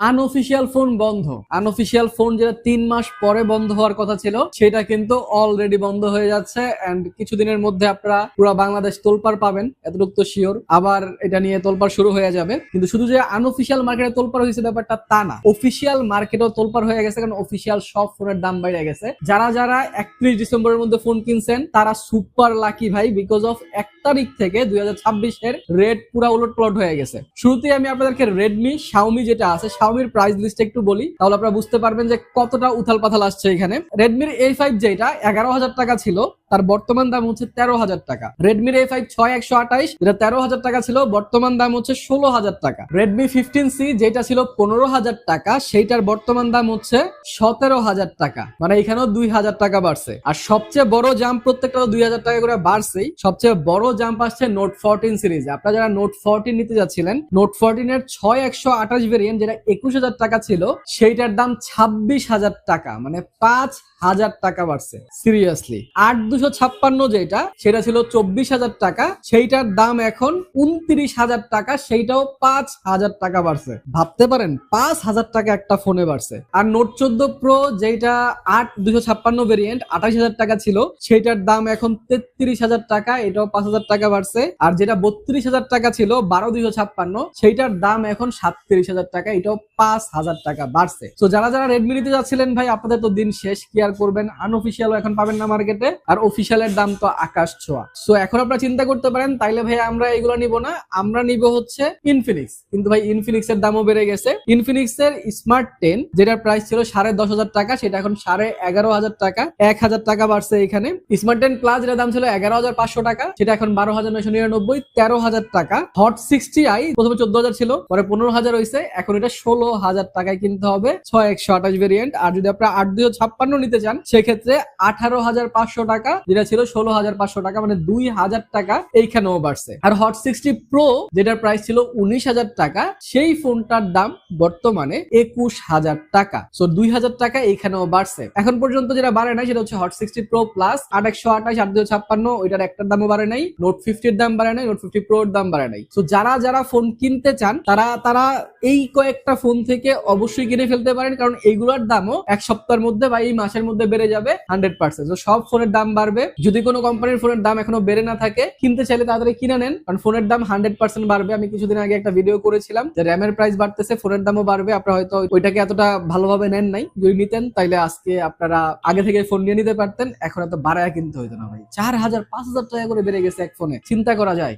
Unofficial phone বন্ধ। Unofficial phone যেটা তিন মাস পরে বন্ধ হওয়ার কথা ছিল, সেটা কিন্তু অলরেডি বন্ধ হয়ে যাচ্ছে এন্ড কিছুদিনের মধ্যে আপনারা পুরো বাংলাদেশ তোলপার পাবেন, এতটুকু তো শিওর আবার এটা নিয়ে তোলপার শুরু হয়ে যাবে। কিন্তু শুধু যে আনঅফিসিয়াল মার্কেটে তোলপার হয়েছে ব্যাপারটা তা না। অফিসিয়াল মার্কেটও তোলপার হয়ে গেছে কারণ অফিসিয়াল সব ফোনের দাম বেড়ে গেছে। যারা যারা একত্রিশ ডিসেম্বরের মধ্যে ফোন কিনছেন, তারা সুপার লাকি ভাই বিকজ অফ এক তারিখ থেকে দুই হাজার ছাব্বিশের রেট পুরা উলট প্লট হয়ে গেছে। শুরুতেই আমি আপনাদেরকে রেডমি শাওমি যেটা আছে শাওমির প্রাইস লিস্ট একটু বলি, তাহলে আপনারা বুঝতে পারবেন যে কতটা উথাল পাথাল আসছে এখানে। রেডমির এ ফাইভ যেটা এগারো হাজার টাকা ছিল। তার বর্তমান দাম হচ্ছে তেরো হাজার টাকা। রেডমির এ ফাইভ ছয় একশো আঠাইশ, যেটা তেরো হাজার টাকা ছিল, বর্তমান দাম হচ্ছে ষোলো হাজার টাকা। রেডমি ফিফটিন সি যেটা ছিল পনেরো হাজার টাকা, সেইটার বর্তমান দাম হচ্ছে সতেরো হাজার টাকা। মানে এখানেও দুই হাজার টাকা বাড়ছে। আর সবচেয়ে বড় জাম্প প্রত্যেকটা দুই হাজার টাকা করে বাড়ছেই। সবচেয়ে বড় জাম্প আসছে নোট ফোরটিন সিরিজে আপনারা যারা নোট ফোরটিন নিতে যাচ্ছিলেন নোট ফোরটিন এর ছয় একশো আঠাশ ভেরিয়েন্ট যেটা একুশ হাজার টাকা ছিল, সেইটার দাম ছাব্বিশ হাজার টাকা। মানে পাঁচ হাজার টাকা বাড়ছে। সিরিয়াসলি আট দুশো ছাপ্পান্ন যেটা, সেটা ছিল চব্বিশ হাজার টাকা। সেইটার দাম এখন উনত্রিশ হাজার টাকা, সেইটাও পাঁচ হাজার টাকা বাড়ছে। ভাবতে পারেন, পাঁচ হাজার টাকা একটা ফোনে বাড়ছে। আর নোট চোদ্দ প্রো যেটা আট, দুশো ছাপ্পান্ন ভেরিয়েন্ট আঠাশ হাজার টাকা ছিল, সেইটার দাম এখন তেত্রিশ হাজার টাকা, এটাও পাঁচ হাজার টাকা বাড়ছে। আর যেটা বত্রিশ হাজার টাকা ছিল, বারো দুশো ছাপ্পান্ন, সেইটার দাম এখন সাতত্রিশ হাজার টাকা, এটাও পাঁচ হাজার টাকা বাড়ছে। তো যারা যারা রেডমি নিতে যাচ্ছিলেন ভাই, আপনাদের তো দিন শেষ, কি আর করবেন? আনঅফিসিয়াল এখন পাবেন না মার্কেটে আর অফিসিয়ালের দাম তো আকাশ ছোঁয়া। সো এখন আপনারা চিন্তা করতে পারেন, তাইলে ভাই আমরা এগুলো নিব না, আমরা নিব হচ্ছে ইনফিনিক্স কিন্তু ভাই ইনফিনিক্স এর দামও বেড়ে গেছে। ইনফিনিক্স এর স্মার্ট টেন যেটার প্রাইস ছিল সাড়ে দশ হাজার টাকা, সেটা এখন সাড়ে এগারো হাজার টাকা, এক হাজার টাকা বাড়ছে এখানে। স্মার্ট টেন প্লাস যেটার দাম ছিল এগারো হাজার পাঁচশো টাকা, সেটা এখন বারো হাজার নয়শো নিরানব্বই, তেরো হাজার টাকা। হট সিক্সটি আই প্রথমে চোদ্দ হাজার ছিল, পরে পনেরো হাজার হয়েছে এখন এটা ষোলো হাজার টাকায় কিনতে হবে, ছয় একশো আঠাশ ভেরিয়েন্ট আর যদি আপনারা আট দুশো ছাপ্পান্ন নিতে চান, সেক্ষেত্রে আঠারো হাজার পাঁচশো টাকা যেটা ছিল ষোলো হাজার পাঁচশো টাকা মানে দুই হাজার টাকা এইখানেও বাড়ছে। আর হট সিক্সটি প্রো যেটার প্রাইস ছিল উনিশ হাজার টাকা, সেই ফোনটার দাম বর্তমানে একুশ হাজার টাকা। সো দুই হাজার টাকা এইখানেও বাড়ছে। এখন পর্যন্ত যেটা বাড়ে নাই, সেটা হচ্ছে হট সিক্সটি প্রো প্লাস আট একশো আঠাশ, আট দুশো ছাপ্পান্ন, ওইটার একটার দামও বাড়ে নাই। নোট ফিফটির দাম বাড়ে নাই নোট ফিফটি প্রোর দাম বাড়ে নাই। সো যারা যারা ফোন কিনতে চান, তারা তারা এই কয়েকটা ফোন থেকে অবশ্যই কিনে ফেলতে পারেন, কারণ এইগুলোর দামও এক সপ্তাহের মধ্যে বা এই মাসের মধ্যে বেড়ে যাবে হান্ড্রেড পার্সেন্ট সব ফোনের দাম বাড়বে। যদি কোনো কোম্পানির ফোনের দাম এখনও বেড়ে না থাকে, কিনতে চাইলে তাড়াতাড়ি কিনে নেন। কারণ ফোনের দাম হান্ড্রেড পার্সেন্ট বাড়বে। আমি কিছুদিন আগে একটা ভিডিও করেছিলাম যে র্যামের প্রাইস বাড়তেছে, ফোনের দামও বাড়বে। আপনারা হয়তো ওইটাকে এতটা ভালোভাবে নেন নাই। যদি নিতেন, তাইলে আজকে আপনারা আগে থেকে ফোন নিয়ে নিতে পারতেন। এখন এত বাড়ায় কিনতে হইতো না ভাই। চার হাজার, পাঁচ হাজার টাকা করে বেড়ে গেছে এক ফোনে। চিন্তা করা যায়।